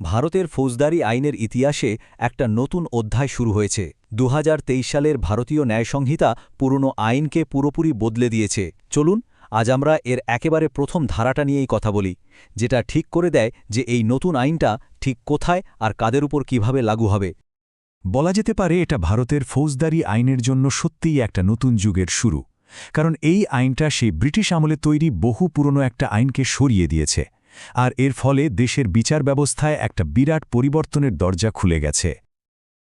ভারতের ফৌজদারি আইনের ইতিহাসে একটা নতুন অধ্যায় শুরু হয়েছে। দুহাজার তেইশ সালের ভারতীয় ন্যায়সংহিতা পুরনো আইনকে পুরোপুরি বদলে দিয়েছে। চলুন, আজ আমরা এর একেবারে প্রথম ধারাটা নিয়েই কথা বলি, যেটা ঠিক করে দেয় যে এই নতুন আইনটা ঠিক কোথায় আর কাদের উপর কীভাবে লাগু হবে। বলা যেতে পারে এটা ভারতের ফৌজদারি আইনের জন্য সত্যিই একটা নতুন যুগের শুরু, কারণ এই আইনটা সেই ব্রিটিশ আমলে তৈরি বহু পুরনো একটা আইনকে সরিয়ে দিয়েছে। আর এর ফলে দেশের বিচার ব্যবস্থায় একটা বিরাট পরিবর্তনের দরজা খুলে গেছে।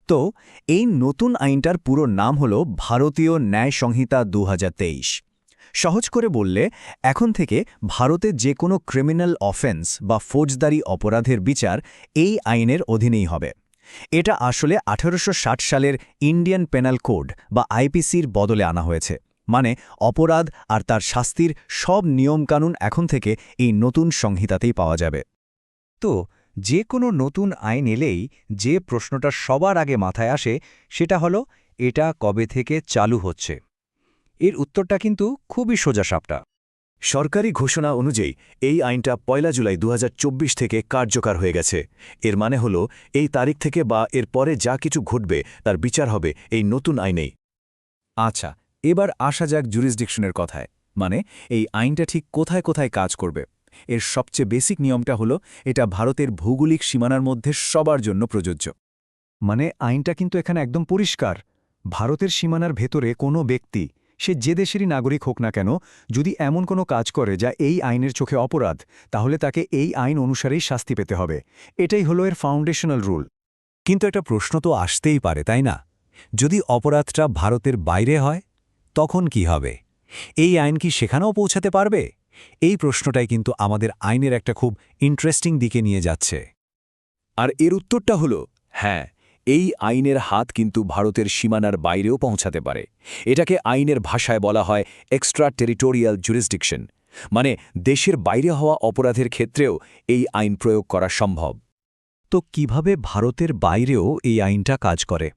তো, এই নতুন আইনটার পুরো নাম হল ভারতীয় ন্যায় সংহিতা দু হাজার তেইশ। সহজ করে বললে, এখন থেকে ভারতে যে কোনো ক্রিমিনাল অফেন্স বা ফৌজদারি অপরাধের বিচার এই আইনের অধীনেই হবে। এটা আসলে আঠারোশ ষাট সালের ইন্ডিয়ান পেনাল কোড বা আইপিসির বদলে আনা হয়েছে। মানে অপরাধ আর তার শাস্তির সব নিয়মকানুন এখন থেকে এই নতুন সংহিতাতেই পাওয়া যাবে। তো, যে কোনো নতুন আইন এলেই যে প্রশ্নটা সবার আগে মাথায় আসে সেটা হলো, এটা কবে থেকে চালু হচ্ছে? এর উত্তরটা কিন্তু খুবই সোজাসাপটা। সরকারি ঘোষণা অনুযায়ী এই আইনটা পয়লা জুলাই দু হাজার চব্বিশ থেকে কার্যকর হয়ে গেছে। এর মানে হল, এই তারিখ থেকে বা এর পরে যা কিছু ঘটবে তার বিচার হবে এই নতুন আইনেই। আচ্ছা এবার আসা যাক জুরিসডিকশনের কথায়। মানে এই আইনটা ঠিক কোথায় কোথায় কাজ করবে? এর সবচেয়ে বেসিক নিয়মটা হলো, এটা ভারতের ভৌগোলিক সীমানার মধ্যে সবার জন্য প্রযোজ্য। মানে আইনটা কিন্তু এখানে একদম পরিষ্কার। ভারতের সীমানার ভেতরে কোনো ব্যক্তি, সে যে দেশেরই নাগরিক হোক না কেন, যদি এমন কোনো কাজ করে যা এই আইনের চোখে অপরাধ, তাহলে তাকে এই আইন অনুসারেই শাস্তি পেতে হবে। এটাই হলো এর ফাউন্ডেশনাল রুল কিন্তু একটা প্রশ্ন তো আসতেই পারে, তাই না? যদি অপরাধটা ভারতের বাইরে হয় তখন কি হবে? এই আইন কি সেখানেও পৌঁছাতে পারবে? এই প্রশ্নটাই কিন্তু আমাদের আইনের একটা খুব ইন্টারেস্টিং দিকে নিয়ে যাচ্ছে। আর এর উত্তরটা হল হ্যাঁ এই আইনের হাত কিন্তু ভারতের সীমানার বাইরেও পৌঁছাতে পারে। এটাকে আইনের ভাষায় বলা হয় এক্সট্রা টেরিটোরিয়াল জুরিসডিকশন মানে দেশের বাইরে হওয়া অপরাধের ক্ষেত্রেও এই আইন প্রয়োগ করা সম্ভব। তো কীভাবে ভারতের বাইরেও এই আইনটা কাজ করে?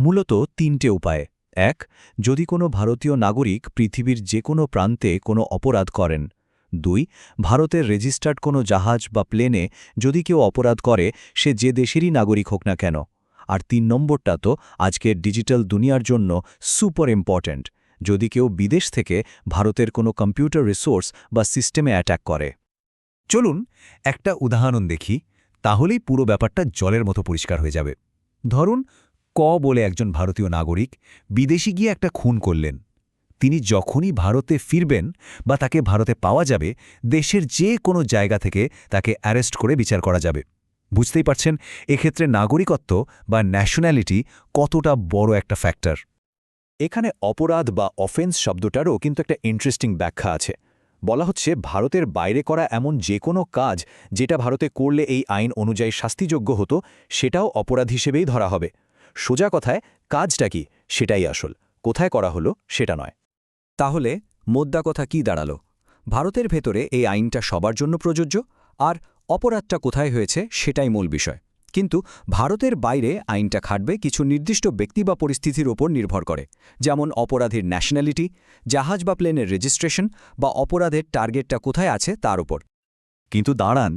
মূলত তিনটে উপায়ে। এক, যদি কোনো ভারতীয় নাগরিক পৃথিবীর যে কোনো প্রান্তে কোনো অপরাধ করেন। দুই, ভারতের রেজিস্টার্ড কোনো জাহাজ বা প্লেনে যদি কেউ অপরাধ করে, সে যে দেশেরই নাগরিক হোক না কেন। আর তিন নম্বরটা তো আজকের ডিজিটাল দুনিয়ার জন্য সুপার ইম্পর্ট্যান্ট। যদি কেউ বিদেশ থেকে ভারতের কোনো কম্পিউটার রিসোর্স বা সিস্টেমে অ্যাট্যাক করে। চলুন একটা উদাহরণ দেখি, তাহলেই পুরো ব্যাপারটা জলের মতো পরিষ্কার হয়ে যাবে। ধরুন ক বলে একজন ভারতীয় নাগরিক বিদেশি গিয়ে একটা খুন করলেন। তিনি যখনই ভারতে ফিরবেন বা তাকে ভারতে পাওয়া যাবে, দেশের যে কোনো জায়গা থেকে তাকে অ্যারেস্ট করে বিচার করা যাবে। বুঝতেই পারছেন, এক্ষেত্রে নাগরিকত্ব বা ন্যাশনালিটি কতটা বড় একটা ফ্যাক্টর এখানে অপরাধ বা অফেন্স শব্দটারও কিন্তু একটা ইন্টারেস্টিং ব্যাখ্যা আছে। বলা হচ্ছে, ভারতের বাইরে করা এমন যে কোনো কাজ যেটা ভারতে করলে এই আইন অনুযায়ী শাস্তিযোগ্য হতো, সেটাও অপরাধ হিসেবেই ধরা হবে। সোজা কথায় কাজটা কি সেটাই আসল, কোথায় করা হলো সেটা নয়। তাহলে মোদ্দা কথা কি দাঁড়াল? ভারতের ভেতরে এই আইনটা সবার জন্য প্রযোজ্য, আর অপরাধটা কোথায় হয়েছে সেটাই মূল বিষয়। কিন্তু ভারতের বাইরে আইনটা খাটবে কিছু নির্দিষ্ট ব্যক্তি বা পরিস্থিতির ওপর নির্ভর করে, যেমন অপরাধীর ন্যাশনালিটি জাহাজ বা প্লেনের রেজিস্ট্রেশন বা অপরাধের টার্গেটটা কোথায় আছে তার ওপর। কিন্তু দাঁড়ান,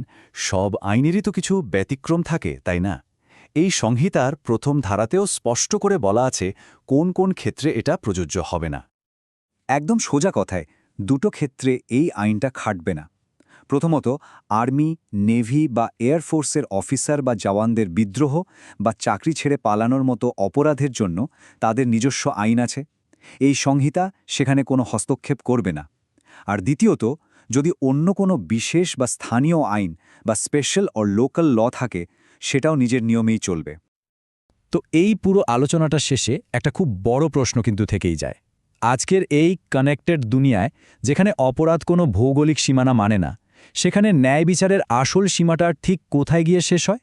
সব আইনেরই তো কিছু ব্যতিক্রম থাকে, তাই না? এই সংহিতার প্রথম ধারাতেও স্পষ্ট করে বলা আছে কোন কোন ক্ষেত্রে এটা প্রযোজ্য হবে না। একদম সোজা কথায়, দুটো ক্ষেত্রে এই আইনটা খাটবে না। প্রথমত, আর্মি, নেভি বা এয়ারফোর্সের অফিসার বা জওয়ানদের বিদ্রোহ বা চাকরি ছেড়ে পালানোর মতো অপরাধের জন্য তাদের নিজস্ব আইন আছে। এই সংহিতা সেখানে কোনো হস্তক্ষেপ করবে না। আর দ্বিতীয়ত, যদি অন্য কোনো বিশেষ বা স্থানীয় আইন বা স্পেশাল ও লোকাল ল থাকে সেটাও নিজের নিয়মেই চলবে। তো এই পুরো আলোচনাটা শেষে একটা খুব বড় প্রশ্ন কিন্তু থেকেই যায়। আজকের এই কানেক্টেড দুনিয়ায়, যেখানে অপরাধ কোনো ভৌগোলিক সীমানা মানে না, সেখানে ন্যায় বিচারের আসল সীমাটা ঠিক কোথায় গিয়ে শেষ হয়?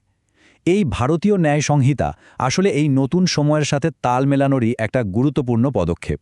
এই ভারতীয় ন্যায় সংহিতা আসলে এই নতুন সময়ের সাথে তাল মেলানোরই একটা গুরুত্বপূর্ণ পদক্ষেপ।